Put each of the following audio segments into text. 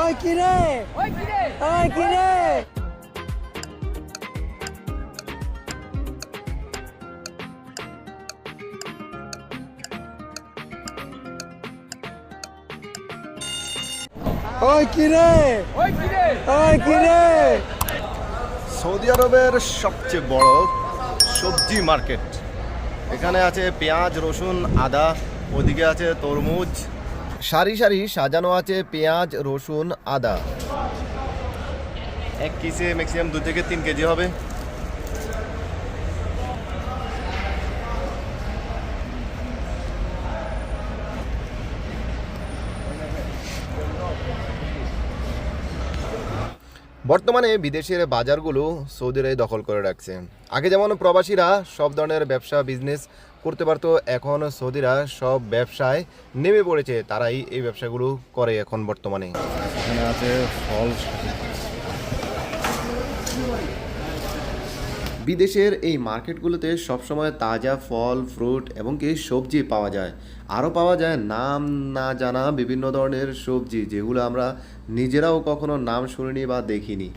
ওই কি রে? ওই কি রে? ওই কি রে? ওই কি রে? ওই কি রে? ওই কি রে? সৌদি আরবের সবচেয়ে বড় সবজি মার্কেট। এখানে আছে পেঁয়াজ রসুন আদা ওদিকে আছে তরমুজ সারি সারি সাজানো আছে পেঁয়াজ রসুন আদা। এক কিসে ম্যাক্সিমাম দু থেকে তিন কেজি হবে। বর্তমানে বিদেশের বাজারগুলো সৌদিরাই দখল করে রাখছে। আগে যেমন প্রবাসীরা সব ধরনের ব্যবসা বিজনেস করতে পারতো। এখন সৌদিরা সব ব্যবসায় নেমে পড়েছে। তারাই এই ব্যবসাগুলো করে এখন বর্তমানে। এখানে আছে ফল। বিদেশের এই মার্কেটগুলোতে সবসময় তাজা ফল ফ্রুট এবং কি সবজি পাওয়া যায়। আরও পাওয়া যায় নাম না জানা বিভিন্ন ধরনের সবজি যেগুলো আমরা নিজেরাও কখনো নাম শুনিনি বা দেখিনি।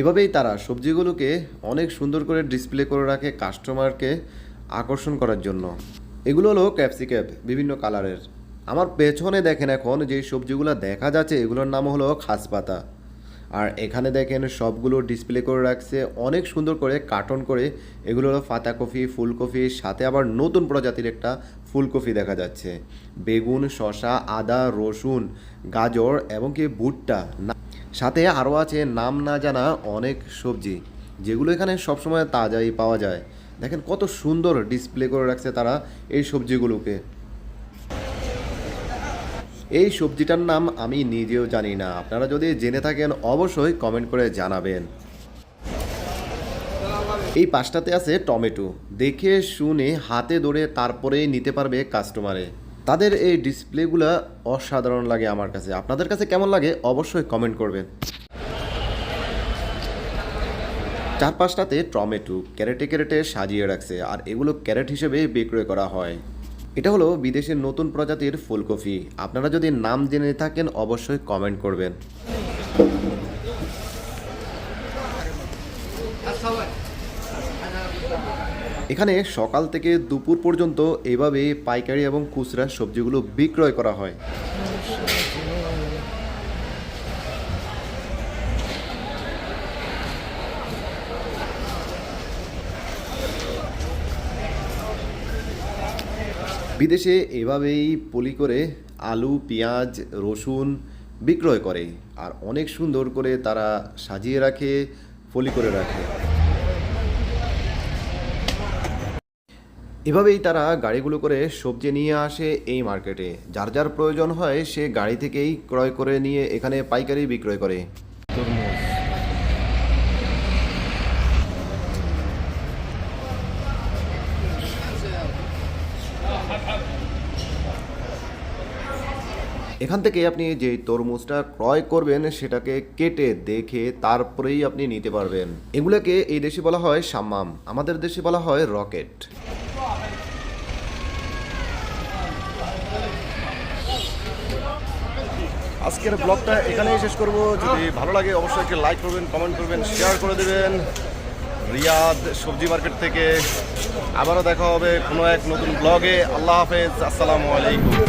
এভাবেই তারা সবজিগুলোকে অনেক সুন্দর করে ডিসপ্লে করে রাখে কাস্টমারকে আকর্ষণ করার জন্য। এগুলো হলো ক্যাপসিক্যাপ বিভিন্ন কালারের আমার পেছনে দেখেন এখন যে সবজিগুলো দেখা যাচ্ছে, এগুলোর নাম হলো খাসপাতা। আর এখানে দেখেন সবগুলো ডিসপ্লে করে রাখছে, অনেক সুন্দর করে কার্টন করে। এগুলো হলো পাতাকপি, ফুলকপি, সাথে আবার নতুন প্রজাতির একটা ফুলকপি দেখা যাচ্ছে। বেগুন, শসা, আদা, রসুন, গাজর, এবং কি ভুট্টা। সাথে আরও আছে নাম না জানা অনেক সবজি, যেগুলো এখানে সবসময় তাজাই পাওয়া যায়। দেখেন কত সুন্দর ডিসপ্লে করে রাখছে তারা এই সবজিগুলোকে। এই সবজিটার নাম আমি নিজেও জানি না। আপনারা যদি জেনে থাকেন, অবশ্যই কমেন্ট করে জানাবেন। এই পাশটাতে আছে টমেটো। দেখে শুনে হাতে ধরে তারপরেই নিতে পারবে কাস্টমারে তাদের এই ডিসপ্লেগুলো অসাধারণ লাগে আমার কাছে। আপনাদের কাছে কেমন লাগে অবশ্যই কমেন্ট করবেন। চার পাঁচটাতে টমেটো ক্যারেটে ক্যারেটে সাজিয়ে রাখছে আর এগুলো ক্যারেট হিসেবে বিক্রয় করা হয়। এটা হলো বিদেশের নতুন প্রজাতির ফুলকপি। আপনারা যদি নাম জেনে থাকেন অবশ্যই কমেন্ট করবেন। এখানে সকাল থেকে দুপুর পর্যন্ত এভাবে পাইকারি এবং খুচরা সবজিগুলো বিক্রয় করা হয়। বিদেশে এভাবেই পলি করে আলু, পেঁয়াজ, রসুন বিক্রয় করে, আর অনেক সুন্দর করে তারা সাজিয়ে রাখে ফলি করে রাখে। এভাবেই তারা গাড়িগুলো করে সবজি নিয়ে আসে এই মার্কেটে। যার যার প্রয়োজন হয় সে গাড়ি থেকেই ক্রয় করে নিয়ে এখানে পাইকারি বিক্রয় করে। এখান থেকে আপনি যে তরমুজটা ক্রয় করবেন সেটাকে কেটে দেখে তারপরেই আপনি নিতে পারবেন। এগুলোকে এই দেশে বলা হয় সাম্মাম। আমাদের দেশে বলা হয় রকেট। আজকের ব্লগটা এখানেই শেষ করব। যদি ভালো লাগে, অবশ্যই একটা লাইক করবেন কমেন্ট করবেন শেয়ার করে দেবেন। রিয়াদ সবজি মার্কেট থেকে আবারও দেখা হবে কোনো এক নতুন ব্লগে। আল্লাহ হাফেজ, আসসালামু আলাইকুম।